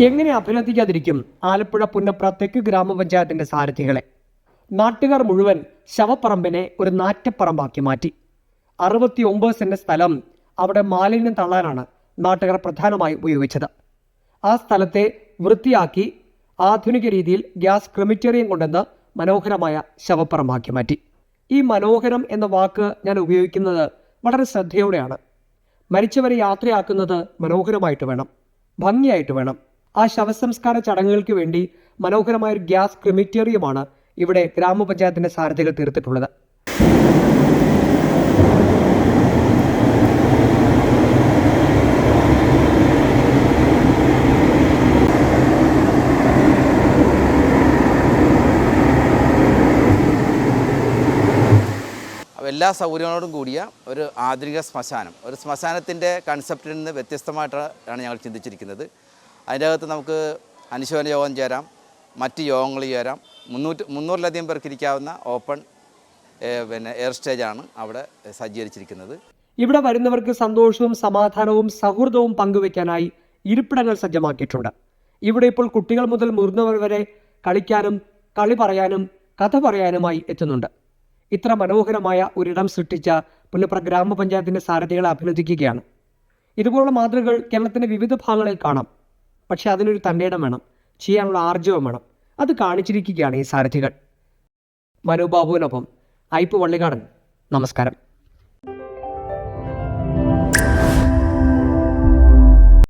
എങ്ങനെ അഭിനന്ദിക്കാതിരിക്കും ആലപ്പുഴ പുന്നപ്ര തെക്ക് ഗ്രാമപഞ്ചായത്തിന്റെ സാരഥികളെ? നാട്ടുകാർ മുഴുവൻ ശവപ്പറമ്പിനെ ഒരു നാറ്റപ്പറമ്പാക്കി മാറ്റി. അറുപത്തി ഒമ്പത് സെന്റ് സ്ഥലം അവിടെ മാലിന്യം തള്ളാനാണ് നാട്ടുകാർ പ്രധാനമായി ഉപയോഗിച്ചത്. ആ സ്ഥലത്തെ വൃത്തിയാക്കി ആധുനിക രീതിയിൽ ഗ്യാസ് ക്രിമിറ്റേറിയം കൊണ്ടെന്ന് മനോഹരമായ ശവപ്പറമ്പാക്കി മാറ്റി. ഈ മനോഹരം എന്ന വാക്ക് ഞാൻ ഉപയോഗിക്കുന്നത് വളരെ ശ്രദ്ധയോടെയാണ്. മരിച്ചവരെ യാത്രയാക്കുന്നത് മനോഹരമായിട്ട് വേണം ഭംഗിയായിട്ട് വേണം. ആ ശവസംസ്കാര ചടങ്ങുകൾക്ക് വേണ്ടി മനോഹരമായ ഒരു ഗ്യാസ് ക്രിമിറ്റേറിയമാണ് ഇവിടെ ഗ്രാമപഞ്ചായത്തിന്റെ സാരഥികൾ തീർത്തിട്ടുള്ളത്. എല്ലാ സൗകര്യങ്ങളോടും കൂടിയ ഒരു ആധുനിക ശ്മശാനം. ഒരു ശ്മശാനത്തിന്റെ കൺസെപ്റ്റിൽ നിന്ന് വ്യത്യസ്തമായിട്ടാണ് ഞങ്ങൾ ചിന്തിച്ചിരിക്കുന്നത്. അതിന്റെ അകത്ത് നമുക്ക് അനുശോചന യോഗം ചേരാം. മറ്റ് യോഗങ്ങൾ ചേരാം. മുന്നൂറ്റി മുന്നൂറിലധികം പേർക്ക് ഇരിക്കാവുന്ന ഓപ്പൺ പിന്നെ എയർ സ്റ്റേജാണ് അവിടെ സജ്ജീകരിച്ചിരിക്കുന്നത്. ഇവിടെ വരുന്നവർക്ക് സന്തോഷവും സമാധാനവും സൗഹൃദവും പങ്കുവെക്കാനായി ഇരിപ്പിടങ്ങൾ സജ്ജമാക്കിയിട്ടുണ്ട്. ഇവിടെ ഇപ്പോൾ കുട്ടികൾ മുതൽ മുതിർന്നവർ വരെ കളിക്കാനും കളി പറയാനും കഥ പറയാനുമായി എത്തുന്നുണ്ട്. ഇത്ര മനോഹരമായ ഒരിടം സൃഷ്ടിച്ച പുന്നപ്ര ഗ്രാമപഞ്ചായത്തിന്റെ സാരഥികളെ അഭിനന്ദിക്കുകയാണ്. ഇതുപോലുള്ള മാതൃകകൾ കേരളത്തിന്റെ വിവിധ ഭാഗങ്ങളിൽ കാണാം. പക്ഷെ അതിനൊരു തന്നെയിടം വേണം. ചെയ്യാനുള്ള ആർജവം വേണം. അത് കാണിച്ചിരിക്കുകയാണ് ഈ സാരഥികൾ. മനോബാബുവിനൊപ്പം ഐപ്പ് വള്ളികാടൻ. നമസ്കാരം.